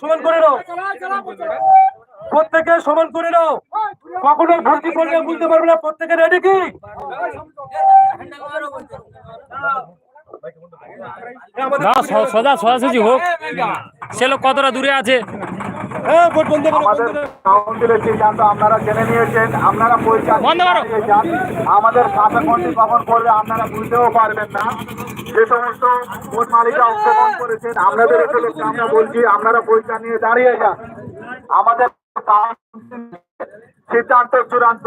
সমান করে নাও। প্রত্যেকে সমান করে নাও। কখনো ভর্তি করলে বুঝতে পারবে না প্রত্যেকে রেডি কি? সোজা সোজাসুজি হোক। সে লোক কতটা দূরে আছে? হ্যাঁ আমাদের কাউন্সিলের সিদ্ধান্ত আপনারা জেনে নিয়েছেন আপনারা যান। আমাদের কন্টি কখন করবে আপনারা বুঝতেও পারবেন না। যে সমস্ত ভোট মালিকা অংশগ্রহণ করেছেন আপনাদের উপলক্ষে আমরা বলছি আপনারা পরীক্ষা নিয়ে দাঁড়িয়ে যান। আমাদের সিদ্ধান্ত চূড়ান্ত।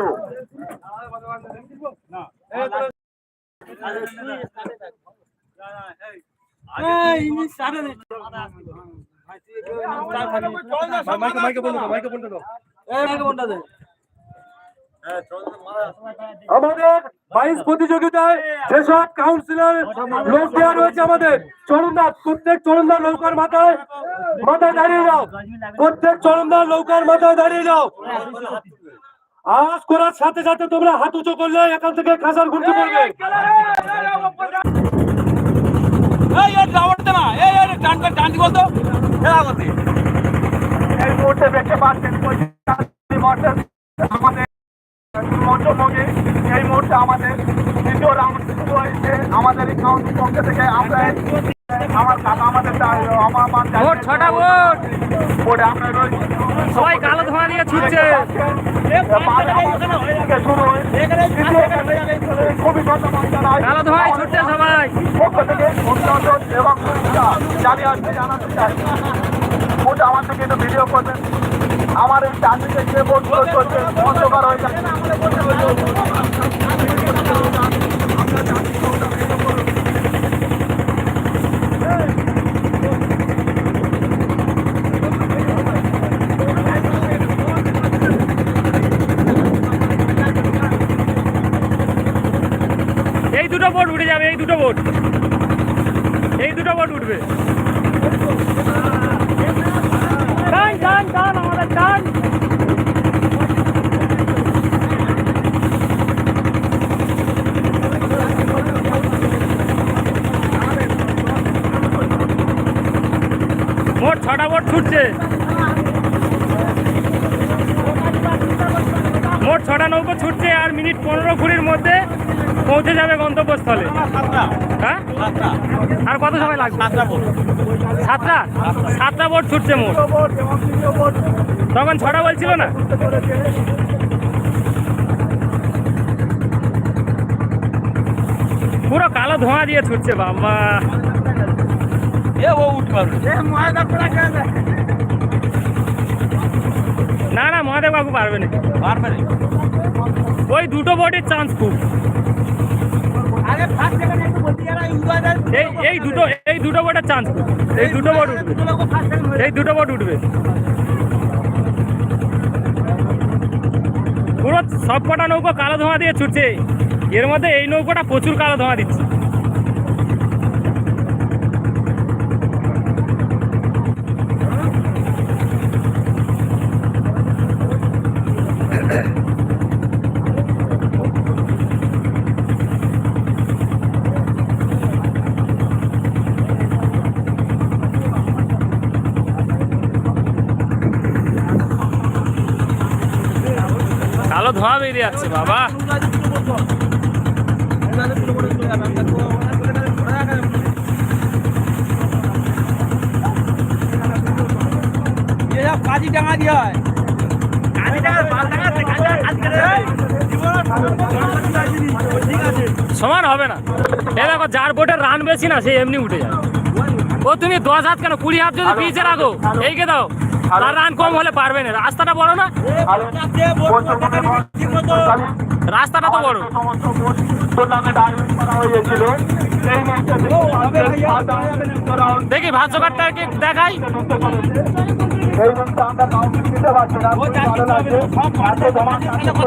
মাইকে মাইকে বন্ধ করো মাইকে বন্ধ করো আমাদের বাইশ প্রতিযোগিতায় যেসব কাউন্সিলর লোক দেওয়া রয়েছে আমাদের। চরণদার প্রত্যেক চরণদার নৌকার মাথায় মাথায় দাঁড়িয়ে যাও। প্রত্যেক চরণদার নৌকার মাথায় দাঁড়িয়ে যাও। আওয়াজ করার সাথে সাথে তোমরা হাত উঁচু করলে এখান থেকে খাসার ঘুরতে পড়বে এই মুহূর্তে দেখতে পাচ্ছেন আমাদের মধ্যভোগে এই মুহূর্তে আমাদের দ্বিতীয় রাউন্ড শুরু হয়েছে। আমাদের এই কাউন্সিল পক্ষ থেকে আমরা আমার কাকা আমাদের আমার আমার ছটা ভোট। বোর্ডে আমরা রয়েছি। সবাই কালো ধোঁয়া দিয়ে ছুটছে। শুরু হয়েছে। খুবই ধন্যবাদ জানাই কালো ধোঁয়ায় ছুটছে। পক্ষ থেকে অভিনন্দন এবং শুভেচ্ছা জানিয়ে আসতে জানাতে চাই। ওটা আমার থেকে একটু ভিডিও করবেন। আমার এই চারদিকে যে বোর্ডগুলো চলছে, অন্ধকার হয়ে যাচ্ছে এই দুটো বোট উঠে যাবে, এই দুটো বোট এই দুটো বোট উঠবে। টান ছটা বোট ছুটছে। মোট ছটা নৌকো ছুটছে, আর মিনিট পনেরো কুড়ির মধ্যে পৌঁছে যাবে গন্তব্যস্থলে? হ্যাঁ? আর কত সময় লাগবে? সাতটা সাতটা? বোট ছুটছে মোট। তখন ছটা বলছিল না? পুরো কালো ধোঁয়া দিয়ে ছুটছে বাবা। না না মহাদেব বাবু পারবে না। পারবে ওই দুটো বোটের চান্স খুব। এই এই দুটো এই দুটো বোটের চান্স খুব। এই দুটো বোট উঠবে। এই দুটো বোট উঠবে। পুরো সব কটা নৌকো কালো ধোঁয়া দিয়ে ছুটছে। এর মধ্যে এই নৌকোটা প্রচুর কালো ধোঁয়া দিচ্ছে কালো ধোঁয়া বেরিয়ে যাচ্ছে বাবা। কাজী ডাঙা দিয়ে হয় সমান হবে না। এ দেখো যার বোটের রান বেশি না সে এমনি উঠে যায় ও তুমি দশ হাত কেন? কুড়ি হাত যদি পিছে রাখো এইকে দাও। রান কম হলে পারবে না। রাস্তাটা বড় না? রাস্তাটা তো বড় সমস্ত টুর্নামেন্ট আয়োজন করা দেখি ভাষ্য দেখাই অসংখ্য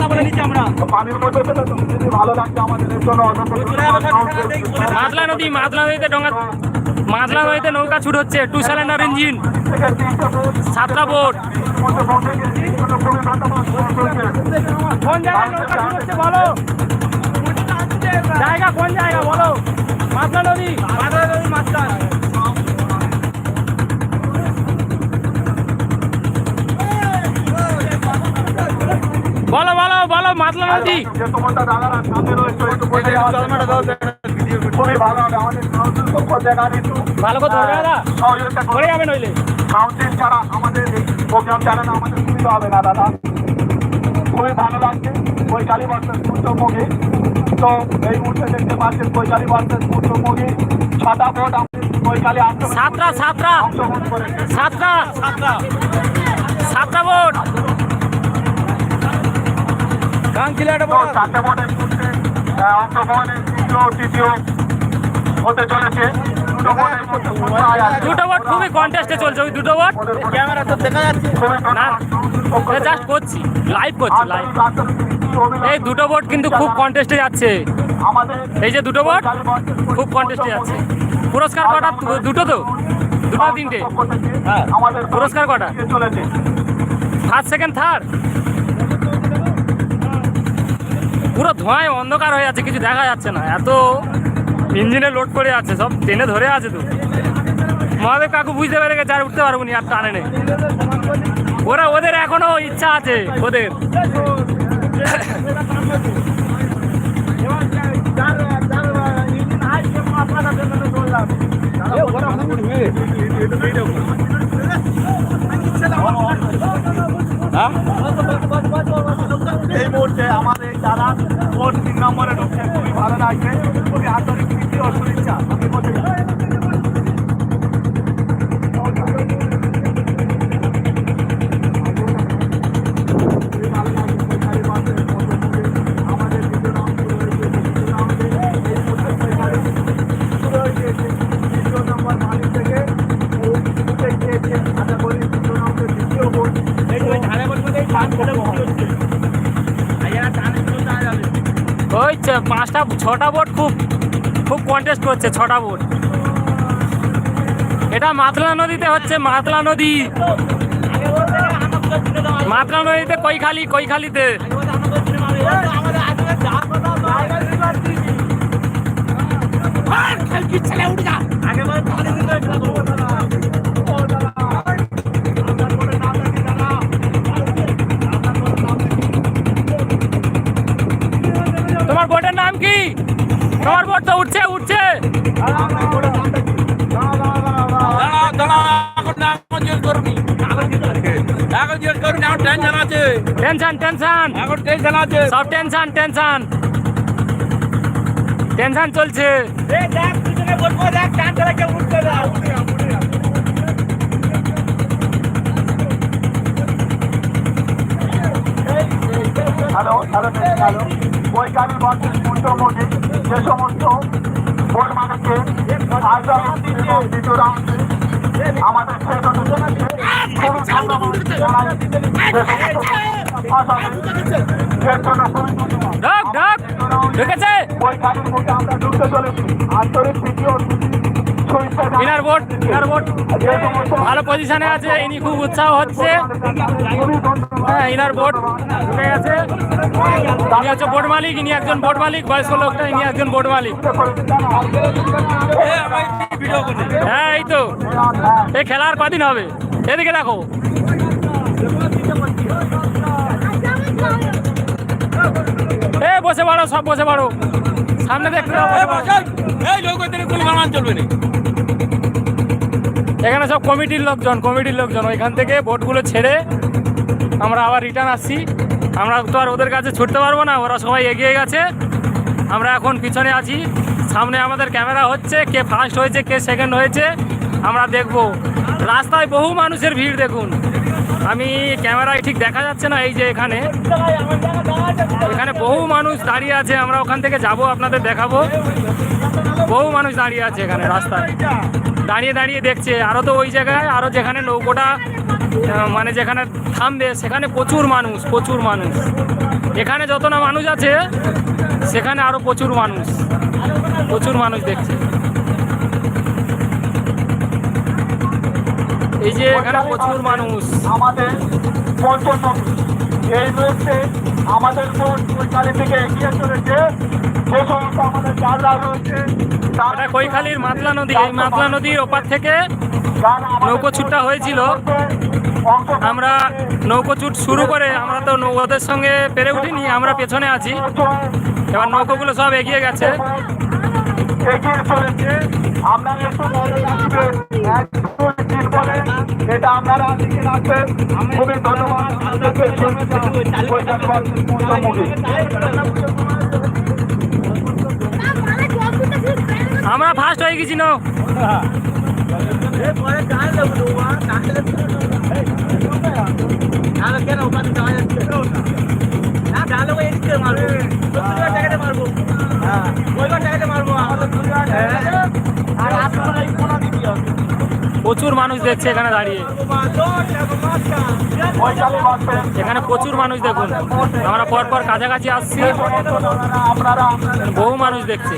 ধন্যবাদ কাউন্সিল। মাতলা নদী মাতলা নদীতে ডঙ্গা মাতলা নদীতে নৌকা ছুট হচ্ছে টু সিলিন্ডার ইঞ্জিন সাতটা বোট। কোন জায়গায় নৌকা ছুট আছে বলো। জায়গা কোন জায়গা বলো? মাতলা নদী মাতলা নদী মাতলা বলো বলো বলো মাতলা নদী ভালো দাদা। যাবে ছাড়া আমাদের প্রোগ্রাম চালানো আমাদের সুবিধা হবে না দাদা। খুবই ভালো লাগছে। বৈকালী বর্ষের সূর্যমুখী তো এই মুহূর্তে দেখতে পাচ্ছেন বৈকালী বর্ষের সূর্যমুখী ছটা ভোট বৈকালী আন্দোলন সাতটা সাতটা। সাতটা সাতটা। সাতটা ভোট। চারটে ভোটের অংশগ্রহণের তৃতীয় তৃতীয় হতে চলেছে। দুটো ভোট খুবই কন্টেস্টে চলছে ওই দুটো ভোট ক্যামেরা তো দেখা যাচ্ছে। না জাস্ট করছি লাইভ করছি লাইভ এই দুটো ভোট কিন্তু খুব কন্টেস্টে যাচ্ছে। এই যে দুটো ভোট খুব কন্টেস্টে যাচ্ছে। পুরস্কার কটা? দুটো তো? দুটো তিনটে? পুরস্কার কটা? ফার্স্ট সেকেন্ড থার্ড পুরো ধোঁয়ায় অন্ধকার হয়ে যাচ্ছে কিছু দেখা যাচ্ছে না। এত ইঞ্জিনে লোড করে আছে, সব টেনে ধরে আছে তো। মহাদেব কাকু বুঝতে পেরে গেছে, আর উঠতে পারব নি, আর টানে নেই। ওরা ওদের এখনও ইচ্ছা আছে, ওদের। এই মুহূর্তে আমাদের যারা তিন নম্বরে ঢুকছে খুবই ভালো লাগছে খুবই আন্তরিক প্রীতি ও শুভেচ্ছা আমি বলতে চাই। খুবই ভালো লাগছে, বৈশালী মাসের মধ্যে আমাদের দ্বিতীয় রাউন্ড শুরু হয়েছে, দ্বিতীয় রাউন্ডে এই মুহূর্তে বৈশালী শুরু হয়েছে, দ্বিতীয় নম্বর মালিক থেকে ও উঠে গিয়েছে, আশা করি দ্বিতীয় রাউন্ডের দ্বিতীয় ভোট ওই পাঁচটা, ছটা বোট খুব খুব কন্টেস্ট করছে, ছটা বোট এটা মাতলা নদীতে হচ্ছে, মাতলা নদী। মাতলা নদীতে কৈখালি, কৈখালিতে। টেনশন টেনশন সব টেনশন টেনশন টেনশন চলছে। Hello hello hello. বৈকালী বর্ষের পূর্ণমোদী যে সমস্ত ভোট মানুষকে আগামী দ্বিতীয় রাউন্ডে। আমাদের সেজন্য খুবই ধন্যবাদ জানাই। যে সমস্ত আসামি, এর জন্য খুবই ধন্যবাদ। ঢক ঢক ঢুকেছে মধ্যে আমরা ঢুকতে চলেছি আন্তরিক তৃতীয়। ইনার ভোট ইনার সমস্ত ভালো পজিশনে আছে ইনি খুব উৎসাহ হচ্ছে। হ্যাঁ ইনার ভোট ঢুকে গেছে। ইনি হচ্ছে ভোট মালিক ইনি একজন ভোট মালিক বয়স্ক লোকটা ইনি একজন ভোট মালিক। হ্যাঁ এই তো। এই খেলা আর কদিন হবে? এদিকে দেখো। এ বসে পড়ো সব বসে পড়ো। সামনে দেখতে দাও, বসে পড়ো। এখানে সব কমিটির লোকজন কমিটির লোকজন। ওইখান থেকে ভোটগুলো ছেড়ে আমরা আবার রিটার্ন আসছি। আমরা তো আর ওদের কাছে ছুটতে পারব না, ওরা সবাই এগিয়ে গেছে। আমরা এখন পিছনে আছি। সামনে আমাদের ক্যামেরা হচ্ছে, কে ফার্স্ট হয়েছে, কে সেকেন্ড হয়েছে। আমরা দেখব। রাস্তায় বহু মানুষের ভিড় দেখুন। আমি ক্যামেরায় ঠিক দেখা যাচ্ছে না এই যে এখানে। এখানে বহু মানুষ দাঁড়িয়ে আছে, আমরা ওখান থেকে যাব, আপনাদের দেখাবো। বহু মানুষ দাঁড়িয়ে আছে এখানে রাস্তায়। দাঁড়িয়ে দাঁড়িয়ে দেখছে আরও তো ওই জায়গায় আরও যেখানে নৌকোটা মানে যেখানে থামবে, সেখানে প্রচুর মানুষ প্রচুর মানুষ। এখানে যত না মানুষ আছে, সেখানে আরও প্রচুর মানুষ প্রচুর মানুষ দেখছে। এই যে এখানে প্রচুর মানুষ। আমাদের পঞ্চম এই মুহূর্তে আমাদের কৈখালি থেকে এগিয়ে চলেছে? যে সমস্ত আমাদের যারা রয়েছে। এটা কৈখালির মাতলা নদী এই মাতলা নদীর ওপার থেকে নৌকো ছুটটা হয়েছিল। আমরা নৌকো চুট শুরু করে আমরা তো ওদের সঙ্গে পেরে উঠিনি আমরা পেছনে আছি। এবার নৌকোগুলো সব এগিয়ে গেছে। এগিয়ে চলেছে আপনারা একটু মনে রাখবেন দুই তিন বলে এটা আপনারা লিখে রাখবেন খুবই ধন্যবাদ হয়ে গেছি না প্রচুর মানুষ দেখছে এখানে দাঁড়িয়ে। এখানে প্রচুর মানুষ দেখুন। আমরা পরপর কাছাকাছি আসছি। আপনারা বহু মানুষ দেখছে।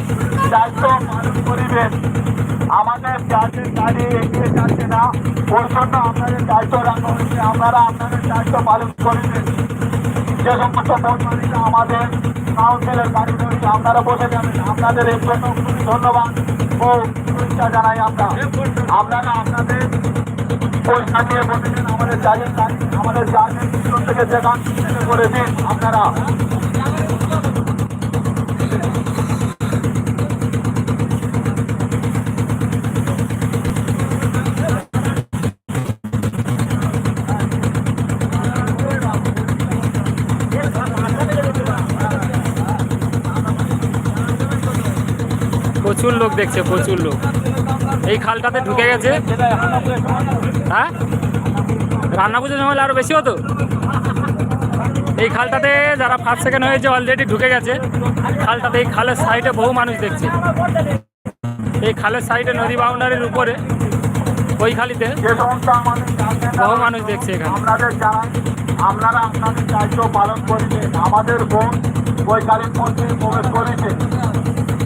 আমাদের যাদের গাড়ি এগিয়ে যাচ্ছে না। ওর জন্য আপনাদের দায়িত্ব রাখা হয়েছে আপনারা আপনাদের দায়িত্ব পালন করিবেন। যে সমস্ত বোট আমাদের কাউন্সিলের গাড়ি রয়েছে, আপনারা বসেছেন আপনাদের এর জন্য খুবই ধন্যবাদ ও শুভেচ্ছা জানাই আমরা। আপনারা আপনাদের পয়সা দিয়ে বসেছেন, আমাদের জাজের আমাদের জাজের পিছন থেকে যেখান করে দিন আপনারা প্রচুর লোক দেখছে, প্রচুর লোক। এই খালটাতে ঢুকে গেছে। হ্যাঁ? রান্না পুজোর সময় আরও বেশি হতো? এই খালটাতে যারা ফার্স্ট সেকেন্ড হয়েছে অলরেডি ঢুকে গেছে। খালটাতে এই খালের সাইডে বহু মানুষ দেখছে। এই খালের সাইডে নদী বাউন্ডারির উপরে, ওই খালিতে বহু মানুষ দেখছে এখানে। আপনারা আপনাদের দায়িত্ব পালন করেছেন। আমাদের বোন বৈকালীন মধ্যে প্রবেশ করেছে।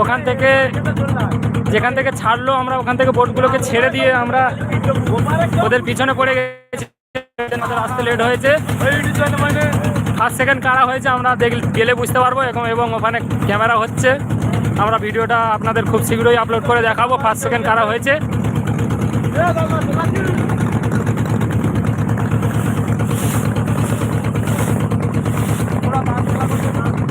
ওখান থেকে যেখান থেকে ছাড়লো আমরা, ওখান থেকে বোটগুলোকে ছেড়ে দিয়ে আমরা ওদের পিছনে পড়ে গেছি। আসতে লেট হয়েছে। ফার্স্ট সেকেন্ড কারা হয়েছে আমরা গেলে বুঝতে পারব এবং এবং ওখানে ক্যামেরা হচ্ছে। আমরা ভিডিওটা আপনাদের খুব শীঘ্রই আপলোড করে দেখাবো। ফার্স্ট সেকেন্ড কারা হয়েছে।